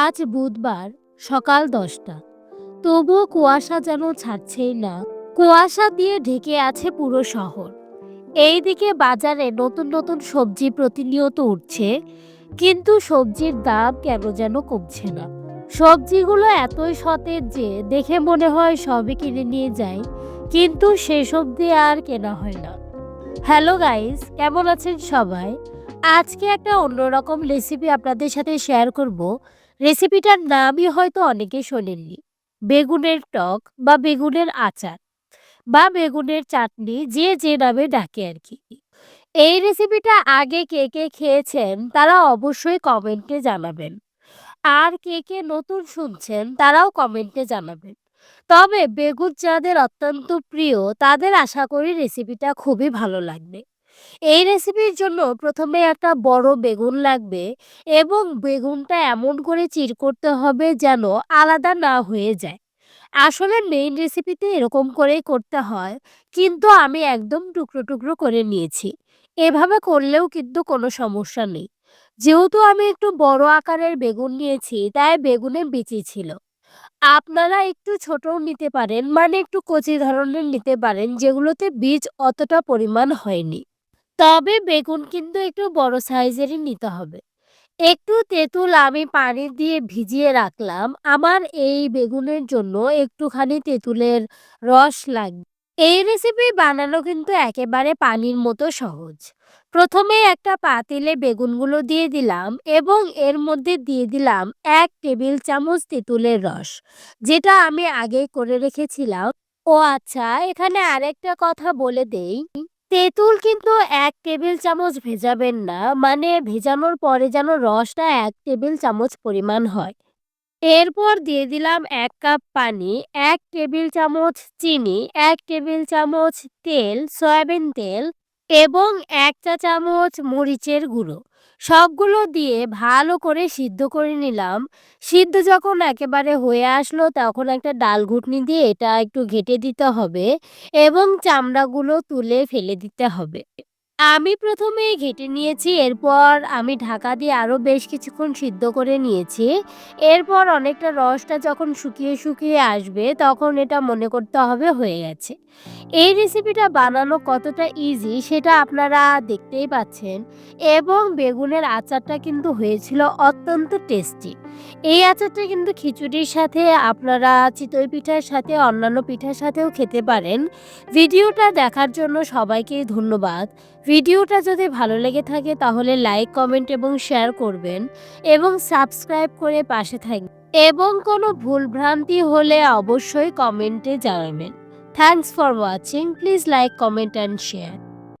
আজ বুধবার সকাল দশটা। তবুও কুয়াশা যেন ছাড়ছেই না। কুয়াশা দিয়ে ঢেকে আছে পুরো শহর। এইদিকে বাজারে নতুন নতুন সবজি প্রতিনিয়ত উঠছে, কিন্তু সবজির দাম কেন যেন কমছে না। সবজিগুলো এতই সতেজ যে দেখে মনে হয় সবই কিনে নিয়ে যাই, কিন্তু সেসব দিয়ে আর কেনা হয় না। হ্যালো গাইস, কেমন আছেন সবাই? আজকে একটা অন্যরকম রেসিপি আপনাদের সাথে শেয়ার করব। রেসিপিটার নামই হয়তো অনেকে শোনেননি। বেগুনের টক বা বেগুনের আচার বা বেগুনের চাটনি যে যে নামে ডাকে আর কি। এই রেসিপিটা আগে কে কে খেয়েছেন তারা অবশ্যই কমেন্টে জানাবেন। আর কে কে নতুন শুনছেন তারাও কমেন্টে জানাবেন। তবে বেগুন যাদের অত্যন্ত প্রিয় তাদের আশা করি রেসিপিটা খুবই ভালো লাগবে। এই রেসিপির জন্য প্রথমে একটা বড় বেগুন লাগবে এবং বেগুনটা এমন করে চির করতে হবে যেন আলাদা না হয়ে যায়। আসলে মেইন রেসিপিতে এরকম করেই করতে হয়, কিন্তু আমি একদম টুকরো টুকরো করে নিয়েছি। এভাবে করলেও কিন্তু কোনো সমস্যা নেই। যেহেতু আমি একটু বড় আকারের বেগুন নিয়েছি, তাই বেগুনে বিচি ছিল। আপনারা একটু ছোটও নিতে পারেন মানে একটু কচি ধরনের নিতে পারেন, যেগুলোতে বীজ অতটা পরিমাণ হয়নি। তবে বেগুন কিন্তু একটু বড় সাইজেরই নিতে হবে। একটু তেঁতুল আমি পানি দিয়ে ভিজিয়ে রাখলাম। আমার এই বেগুনের জন্য একটুখানি তেঁতুলের রস লাগবে। এই রেসিপি বানানো কিন্তু একেবারে পানির মতো সহজ। প্রথমে একটা পাতিলে বেগুনগুলো দিয়ে দিলাম এবং এর মধ্যে দিয়ে দিলাম এক টেবিল চামচ তেঁতুলের রস, যেটা আমি আগে করে রেখেছিলাম। ও আচ্ছা এখানে আরেকটা কথা বলে দেই। তেঁতুল কিন্তু এক টেবিল চামচ ভেজাবেন না মানে ভেজানোর পরে যেন রসটা এক টেবিল চামচ পরিমাণ হয়। এরপর দিয়ে দিলাম এক কাপ পানি, এক টেবিল চামচ চিনি, এক টেবিল চামচ তেল, সয়াবিন তেল এবং এক চা চামচ মরিচের গুঁড়ো। সবগুলো দিয়ে ভালো করে সিদ্ধ করে নিলাম। সিদ্ধ যখন একেবারে হয়ে আসলো তখন একটা ডাল ঘুটনি দিয়ে এটা একটু ঘেটে দিতে হবে এবং চামড়াগুলো তুলে ফেলে দিতে হবে। আমি প্রথমে ঘেটে নিয়েছি, এরপর আমি ঢাকা দিয়ে আরও বেশ কিছুক্ষণ সিদ্ধ করে নিয়েছি। এরপর অনেকটা রসটা যখন শুকিয়ে শুকিয়ে আসবে তখন এটা মনে করতে হবে হয়ে গেছে। এই রেসিপিটা বানানো কতটা ইজি সেটা আপনারা দেখতেই পাচ্ছেন এবং বেগুনের আচারটা কিন্তু হয়েছিল অত্যন্ত টেস্টি এই আচারটা কিন্তু খিচুড়ির সাথে আপনারা চিতই পিঠার সাথে, অন্যান্য পিঠার সাথেও খেতে পারেন। ভিডিওটা দেখার জন্য সবাইকেই ধন্যবাদ। ভিডিওটা যদি ভালো লেগে থাকে তাহলে লাইক কমেন্ট এবং শেয়ার করবেন এবং সাবস্ক্রাইব করে পাশে থাকবেন এবং কোনো ভুলভ্রান্তি হলে অবশ্যই কমেন্টে জানাবেন। Thanks for watching. Please like, comment and share.